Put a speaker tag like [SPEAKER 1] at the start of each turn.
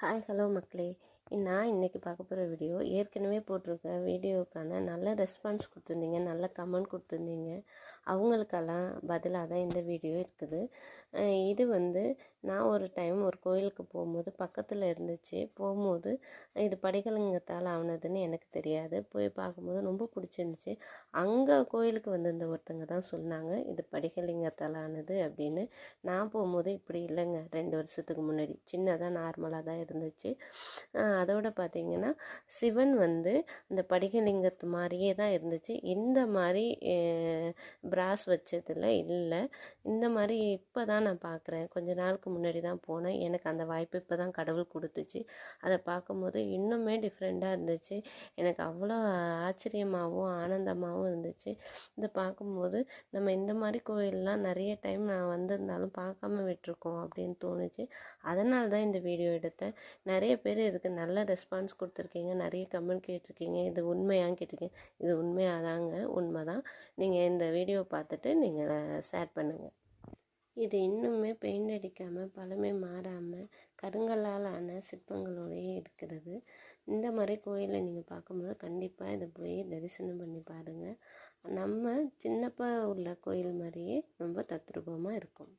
[SPEAKER 1] Hi hello மக்களே. நான் இன்றைக்கி பார்க்க போகிற வீடியோ ஏற்கனவே போட்டிருக்க வீடியோக்கான நல்ல ரெஸ்பான்ஸ் கொடுத்துருந்தீங்க நல்ல கமெண்ட் கொடுத்துருந்தீங்க. அவங்களுக்கெல்லாம் பதிலாக தான் இந்த வீடியோ இருக்குது. இது வந்து நான் ஒரு டைம் ஒரு கோயிலுக்கு போகும்போது பக்கத்தில் இருந்துச்சு. போகும்போது இது படிக்கலுங்கத்தால் ஆனதுன்னு எனக்கு தெரியாது. போய் பார்க்கும்போது ரொம்ப பிடிச்சிருந்துச்சு. அங்கே கோயிலுக்கு வந்திருந்த ஒருத்தங்க தான் சொன்னாங்க இது படிக்கலிங்கத்தால் ஆனது அப்படின்னு. நான் போகும்போது இப்படி இல்லைங்க ரெண்டு வருஷத்துக்கு முன்னாடி. சின்னதாக நார்மலாக தான் இருந்துச்சு. அதோட பார்த்தீங்கன்னா சிவன் வந்து இந்த படிகலிங்கத்து மாதிரியே தான் இருந்துச்சு. இந்த மாதிரி பிராஸ் வச்சதில் இல்லை. இந்த மாதிரி இப்போ தான் நான் பார்க்குறேன். கொஞ்ச நாளுக்கு முன்னாடி தான் போனேன். எனக்கு அந்த வாய்ப்பு இப்போ தான் கடவுள் கொடுத்துச்சு. அதை பார்க்கும்போது இன்னுமே டிஃப்ரெண்ட்டாக இருந்துச்சு. எனக்கு அவ்வளோ ஆச்சரியமாகவும் ஆனந்தமாகவும் இருந்துச்சு. இதை பார்க்கும்போது நம்ம இந்த மாதிரி கோயிலெலாம் நிறைய டைம் நான் வந்திருந்தாலும் பார்க்காம விட்டுருக்கோம் அப்படின்னு தோணுச்சு. அதனால தான் இந்த வீடியோ எடுத்தேன். நிறைய பேர் இதுக்கு நல்ல நல்ல ரெஸ்பான்ஸ் கொடுத்துருக்கீங்க. நிறைய கமெண்ட் கேட்டிருக்கீங்க. இது உண்மையான்னு கேட்டிருக்கீங்க. இது உண்மையாக தாங்க உண்மை தான் நீங்கள் இந்த வீடியோ பார்த்துட்டு நீங்கள் ஷேர் பண்ணுங்கள் இது இன்னுமே பெயிண்ட் அடிக்காமல் பழமை மாறாமல் கருங்கல்லால் ஆன சிற்பங்களோடையே இருக்கிறது. இந்த மாதிரி கோயிலை நீங்கள் பார்க்கும்போது கண்டிப்பாக இதை போய் தரிசனம் பண்ணி பாருங்கள் நம்ம சின்னப்பா உள்ள கோயில் மாதிரியே ரொம்ப தத்ரூபமாக இருக்கும்.